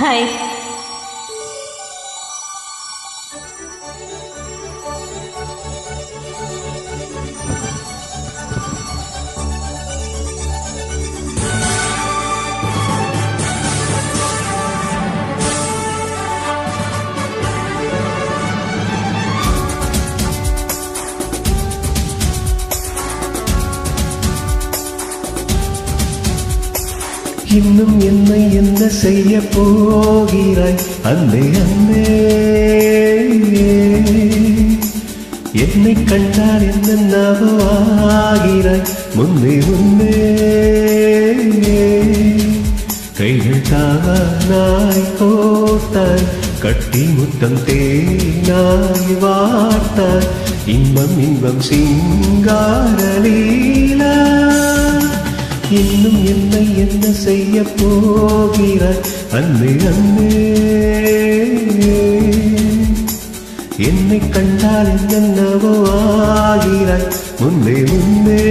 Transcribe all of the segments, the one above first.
Hi. இன்னும் என்ன என்ன செய்ய போகிறாய்? அன்பே அன்பே என்னை கண்டால் என்ன ஆகிறாய் முன்னே முன்னே. கைகள் தானாய் கோத்தாய் கட்டி முத்தம் தேனாய் வார்த்தாய் இன்பம் இன்பம் சிங்காரலீலா இன்னும் என்னை என்ன செய்ய போகிறாய் அன்பே அன்பே என்னை கண்டால் என்னவோ ஆகிறாய்? முன்னே முன்னே.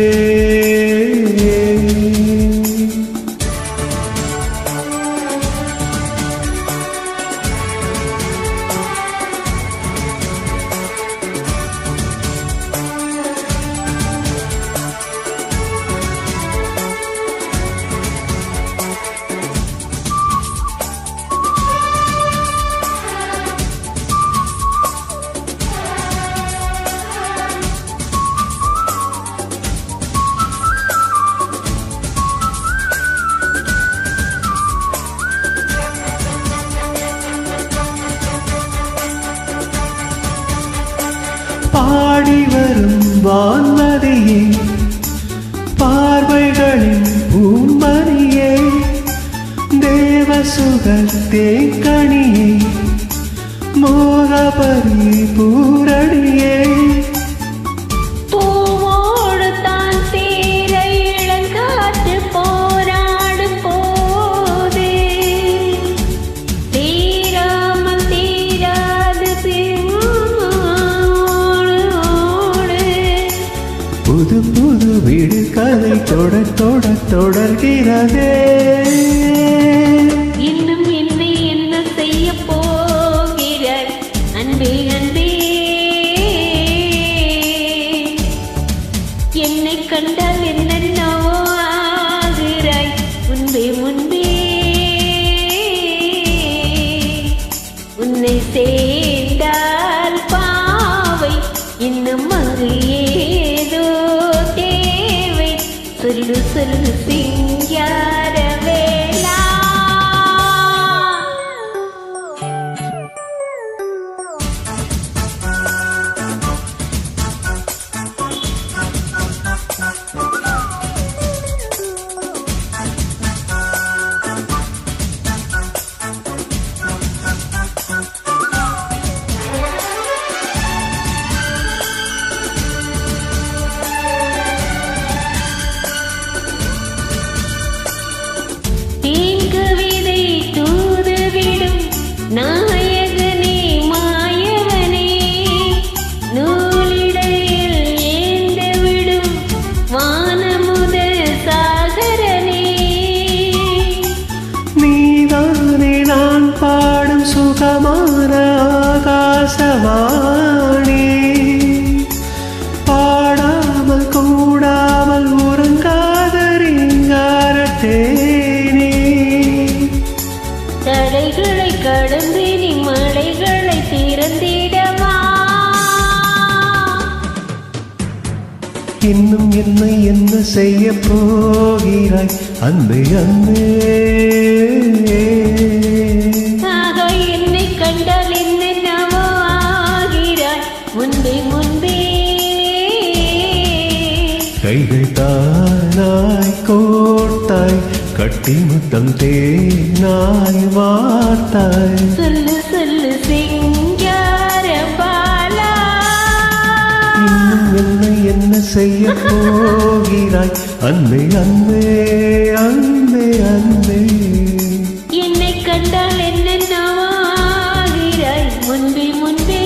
வான்மதியே பார்வைகளின் பூமணியே தேவசுகர் கணியே மோகபரி பூரணியே. தொட தொட தொடர்கிறதே. இன்னும் என்னை என்ன செய்ய போகிறார் அன்பே அன்பே. என்னை கண்டால் என்னென்னவோ ஆகிறாய் முன்பே முன்பே. உன்னை சேர்ந்தால் பாவை இன்னும் இன்னும் என்னை என்ன செய்ய போகிறாய்? அன்பே அன்பே. என்னை கண்டால் என்னென்னவோ ஆகிறாய் முன்பே முன்பே. கைகள் தானாய் கோர்த்தாய் கட்டி முத்தம் தேனாய் வார்த்தாய். சொல்லு என்ன செய்ய போகிறாய்? அன்பே அன்பே அன்பே அன்பே. என்னை கண்டால் என்ன முன்பே முன்பே